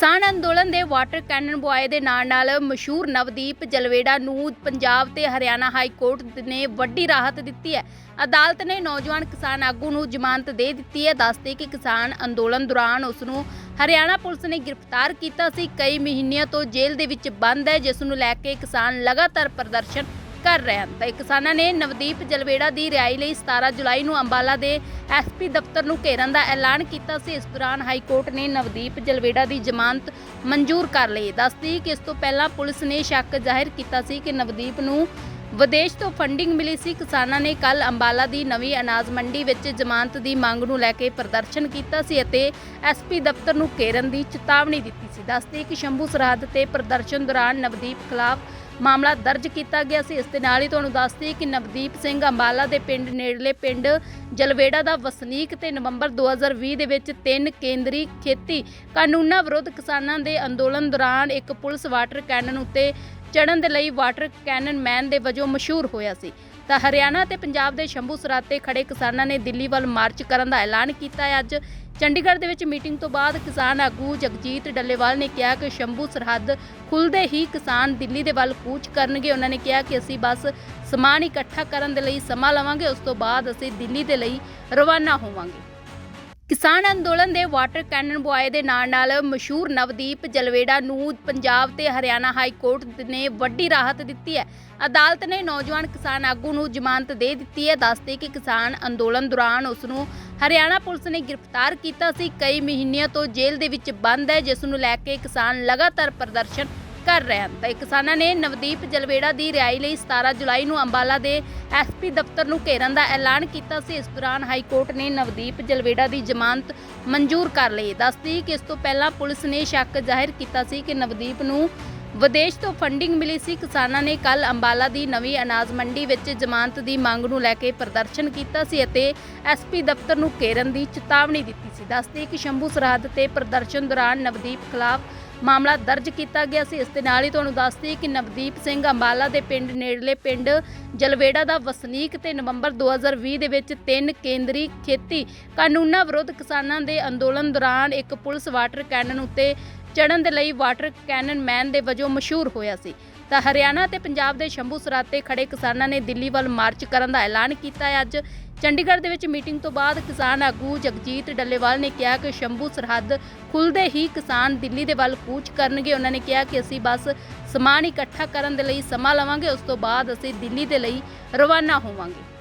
ਕਿਸਾਨ ਅੰਦੋਲਨ ਦੇ ਵਾਟਰ ਕੈਨਨ ਬੁਆਏ ਦੇ ਨਾਲ ਨਾਲ ਮਸ਼ਹੂਰ ਨਵਦੀਪ ਜਲਵੇੜਾ ਨੂੰ ਪੰਜਾਬ ਤੇ ਹਰਿਆਣਾ ਹਾਈ ਕੋਰਟ ਨੇ ਵੱਡੀ ਰਾਹਤ ਦਿੱਤੀ ਹੈ। ਅਦਾਲਤ ਨੇ ਨੌਜਵਾਨ ਕਿਸਾਨ ਆਗੂ ਨੂੰ ਜ਼ਮਾਨਤ ਦੇ ਦਿੱਤੀ ਹੈ। ਦੱਸਦੇ ਕਿ ਕਿਸਾਨ ਅੰਦੋਲਨ ਦੌਰਾਨ ਉਸ ਨੂੰ ਹਰਿਆਣਾ ਪੁਲਿਸ ਨੇ ਗ੍ਰਿਫਤਾਰ ਕੀਤਾ ਸੀ। ਕਈ ਮਹੀਨਿਆਂ ਤੋਂ ਜੇਲ੍ਹ ਦੇ ਵਿੱਚ ਬੰਦ ਹੈ, ਜਿਸ ਨੂੰ ਲੈ ਕੇ ਕਿਸਾਨ ਲਗਾਤਾਰ ਪ੍ਰਦਰਸ਼ਨ ਕਰ ਰਹੇ ਹਨ ਕਿਸਾਨਾਂ ਨੇ ਨਵਦੀਪ ਜਲਵੇੜਾ ਦੀ ਰਿਹਾਈ ਲਈ 17 ਜੁਲਾਈ ਨੂੰ ਅੰਬਾਲਾ ਦੇ ਐਸਪੀ ਦਫ਼ਤਰ ਨੂੰ ਘੇਰਨ ਦਾ ਐਲਾਨ ਕੀਤਾ ਸੀ। ਇਸ ਦੌਰਾਨ ਹਾਈ ਕੋਰਟ ਨੇ ਨਵਦੀਪ ਜਲਵੇੜਾ ਦੀ ਜ਼ਮਾਨਤ ਮਨਜ਼ੂਰ ਕਰ ਲਈ। ਦੱਸਦੀ ਕਿ ਇਸ ਤੋਂ ਪਹਿਲਾਂ ਪੁਲਿਸ ਨੇ ਸ਼ੱਕ ਜ਼ਾਹਿਰ ਕੀਤਾ ਸੀ ਕਿ ਨਵਦੀਪ ਨੂੰ ਵਿਦੇਸ਼ ਤੋਂ ਫੰਡਿੰਗ ਮਿਲੀ ਸੀ। ਕਿਸਾਨਾਂ ਨੇ ਕੱਲ ਅੰਬਾਲਾ ਦੀ ਨਵੀਂ ਅਨਾਜ ਮੰਡੀ ਵਿੱਚ ਜ਼ਮਾਨਤ ਦੀ ਮੰਗ ਨੂੰ ਲੈ ਕੇ ਪ੍ਰਦਰਸ਼ਨ ਕੀਤਾ ਸੀ ਅਤੇ ਐਸਪੀ ਦਫ਼ਤਰ ਨੂੰ ਘੇਰਨ ਦੀ ਚੇਤਾਵਨੀ ਦਿੱਤੀ ਸੀ। ਦੱਸਦੇ ਕਿ ਸ਼ੰਭੂ ਸਰਹੱਦ ਤੇ ਪ੍ਰਦਰਸ਼ਨ ਦੌਰਾਨ ਨਵਦੀਪ ਖਿਲਾਫ ਮਾਮਲਾ ਦਰਜ ਕੀਤਾ ਗਿਆ ਸੀ। ਇਸ ਦੇ ਨਾਲ ਹੀ ਤੁਹਾਨੂੰ ਦੱਸਦੀ ਕਿ ਨਵਦੀਪ ਸਿੰਘ ਅੰਬਾਲਾ ਦੇ ਪਿੰਡ ਨੇੜਲੇ ਪਿੰਡ ਜਲਵੇੜਾ ਦਾ ਵਸਨੀਕ ਤੇ ਨਵੰਬਰ 2020 ਦੇ ਵਿੱਚ ਤਿੰਨ ਕੇਂਦਰੀ ਖੇਤੀ ਕਾਨੂੰਨਾਂ ਵਿਰੁੱਧ ਕਿਸਾਨਾਂ ਦੇ ਅੰਦੋਲਨ ਦੌਰਾਨ ਇੱਕ ਪੁਲਿਸ ਵਾਟਰ ਕੈਨਨ ਉੱਤੇ ਚੜਨ ਦੇ ਲਈ ਵਾਟਰ ਕੈਨਨ ਮੈਨ ਦੇ ਵਜੋਂ ਮਸ਼ਹੂਰ ਹੋਇਆ ਸੀ। ਤਾਂ ਹਰਿਆਣਾ ਤੇ ਪੰਜਾਬ ਦੇ ਸ਼ੰਭੂ ਸਰਹੱਦ ਤੇ ਖੜੇ ਕਿਸਾਨਾਂ ਨੇ ਦਿੱਲੀ ਵੱਲ ਮਾਰਚ ਕਰਨ ਦਾ ਐਲਾਨ ਕੀਤਾ ਹੈ ਅੱਜ। ਚੰਡੀਗੜ੍ਹ ਦੇ ਵਿੱਚ ਮੀਟਿੰਗ ਤੋਂ ਬਾਅਦ ਕਿਸਾਨ ਆਗੂ ਜਗਜੀਤ ਡੱਲੇਵਾਲ ਨੇ ਕਿਹਾ ਕਿ ਸ਼ੰਭੂ ਸਰਹੱਦ ਖੁੱਲਦੇ ਹੀ ਕਿਸਾਨ ਦਿੱਲੀ ਦੇ ਵੱਲ ਕੂਚ ਕਰਨਗੇ। ਉਹਨਾਂ ਨੇ ਕਿਹਾ ਕਿ ਅਸੀਂ ਬਸ ਸਮਾਨ ਇਕੱਠਾ ਕਰਨ ਦੇ ਲਈ ਸਮਾਂ ਲਵਾਂਗੇ, ਉਸ ਤੋਂ ਬਾਅਦ ਅਸੀਂ ਦਿੱਲੀ ਦੇ ਲਈ ਰਵਾਨਾ ਹੋਵਾਂਗੇ। ਕਿਸਾਨ ਅੰਦੋਲਨ ਦੇ ਵਾਟਰ ਕੈਨਨ ਬੁਆਏ ਦੇ ਨਾਲ ਨਾਲ ਮਸ਼ਹੂਰ ਨਵਦੀਪ ਜਲਵੇੜਾ ਨੂੰ ਪੰਜਾਬ ਤੇ ਹਰਿਆਣਾ ਹਾਈ ਕੋਰਟ ਨੇ ਵੱਡੀ ਰਾਹਤ ਦਿੱਤੀ ਹੈ। ਅਦਾਲਤ ਨੇ ਨੌਜਵਾਨ ਕਿਸਾਨ ਆਗੂ ਨੂੰ ਜ਼ਮਾਨਤ ਦੇ ਦਿੱਤੀ ਹੈ। ਦੱਸਦੇ ਕਿ ਕਿਸਾਨ ਅੰਦੋਲਨ ਦੌਰਾਨ ਉਸ ਨੂੰ ਹਰਿਆਣਾ ਪੁਲਿਸ ਨੇ ਗ੍ਰਿਫਤਾਰ ਕੀਤਾ ਸੀ। ਕਈ ਮਹੀਨਿਆਂ ਤੋਂ ਜੇਲ੍ਹ ਦੇ ਵਿੱਚ ਬੰਦ ਹੈ, ਜਿਸ ਨੂੰ ਲੈ ਕੇ ਕਿਸਾਨ ਲਗਾਤਾਰ ਪ੍ਰਦਰਸ਼ਨ ਕਰ ਰਹੇ ਹਨ। ਤਾਂ ਇਹ ਕਿਸਾਨਾਂ ਨੇ ਨਵਦੀਪ ਜਲਵੇੜਾ ਦੀ ਰਿਹਾਈ ਲਈ 17 ਜੁਲਾਈ ਨੂੰ ਅੰਬਾਲਾ ਦੇ ਐਸਪੀ ਦਫ਼ਤਰ ਨੂੰ ਘੇਰਨ ਦਾ ਐਲਾਨ ਕੀਤਾ ਸੀ। ਇਸ ਦੌਰਾਨ ਹਾਈ ਕੋਰਟ ਨੇ ਨਵਦੀਪ ਜਲਵੇੜਾ ਦੀ ਜ਼ਮਾਨਤ ਮਨਜ਼ੂਰ ਕਰ ਲਈ। ਦੱਸਦੀ ਕਿ ਇਸ ਤੋਂ ਪਹਿਲਾਂ ਪੁਲਿਸ ਨੇ ਸ਼ੱਕ ਜ਼ਾਹਿਰ ਕੀਤਾ ਸੀ ਕਿ ਨਵਦੀਪ ਨੂੰ ਵਿਦੇਸ਼ ਤੋਂ ਫੰਡਿੰਗ ਮਿਲੀ ਸੀ। ਕਿਸਾਨਾਂ ਨੇ ਕੱਲ ਅੰਬਾਲਾ ਦੀ ਨਵੀਂ ਅਨਾਜ ਮੰਡੀ ਵਿੱਚ ਜ਼ਮਾਨਤ ਦੀ ਮੰਗ ਨੂੰ ਲੈ ਕੇ ਪ੍ਰਦਰਸ਼ਨ ਕੀਤਾ ਸੀ ਅਤੇ ਐਸਪੀ ਦਫ਼ਤਰ ਨੂੰ ਘੇਰਨ ਦੀ ਚੇਤਾਵਨੀ ਦਿੱਤੀ ਸੀ। ਦੱਸਦੇ ਕਿ ਸ਼ੰਭੂ ਸਰਹੱਦ ਤੇ ਪ੍ਰਦਰਸ਼ਨ ਦੌਰਾਨ ਨਵਦੀਪ ਖਿਲਾਫ ਮਾਮਲਾ ਦਰਜ ਕੀਤਾ ਗਿਆ ਸੀ। ਇਸ ਦੇ ਨਾਲ ਹੀ ਤੁਹਾਨੂੰ ਦੱਸਦੀ ਕਿ ਨਵਦੀਪ ਸਿੰਘ ਅੰਬਾਲਾ ਦੇ ਪਿੰਡ ਨੇੜਲੇ ਪਿੰਡ ਜਲਵੇੜਾ ਦਾ ਵਸਨੀਕ ਤੇ ਨਵੰਬਰ 2020 ਦੇ ਵਿੱਚ ਤਿੰਨ ਕੇਂਦਰੀ ਖੇਤੀ ਕਾਨੂੰਨਾਂ ਵਿਰੁੱਧ ਕਿਸਾਨਾਂ ਦੇ ਅੰਦੋਲਨ ਦੌਰਾਨ ਇੱਕ ਪੁਲਿਸ ਵਾਟਰ ਕੈਨਨ ਉੱਤੇ ਚੜਨ ਦੇ ਲਈ ਵਾਟਰ ਕੈਨਨ ਮੈਨ ਦੇ ਵਜੋਂ ਮਸ਼ਹੂਰ ਹੋਇਆ ਸੀ। ਤਾਂ ਹਰਿਆਣਾ ਤੇ ਪੰਜਾਬ ਦੇ ਸ਼ੰਭੂ ਸਰਹੱਦ ਤੇ ਖੜੇ ਕਿਸਾਨਾਂ ਨੇ ਦਿੱਲੀ ਵੱਲ ਮਾਰਚ ਕਰਨ ਦਾ ਐਲਾਨ ਕੀਤਾ। ਹੈ ਅੱਜ ਚੰਡੀਗੜ੍ਹ ਦੇ ਵਿੱਚ ਮੀਟਿੰਗ ਤੋਂ ਬਾਅਦ ਕਿਸਾਨ ਆਗੂ ਜਗਜੀਤ ਡੱਲੇਵਾਲ ਨੇ ਕਿਹਾ ਕਿ ਸ਼ੰਭੂ ਸਰਹੱਦ ਖੁੱਲਦੇ ਹੀ ਕਿਸਾਨ ਦਿੱਲੀ ਦੇ ਵੱਲ ਕੂਚ ਕਰਨਗੇ। ਉਹਨਾਂ ਨੇ ਕਿਹਾ ਕਿ ਅਸੀਂ ਬਸ ਸਮਾਨ ਇਕੱਠਾ ਕਰਨ ਦੇ ਲਈ ਸਮਾਂ ਲਵਾਂਗੇ, ਉਸ ਤੋਂ ਬਾਅਦ ਅਸੀਂ ਦਿੱਲੀ ਦੇ ਲਈ ਰਵਾਨਾ ਹੋਵਾਂਗੇ।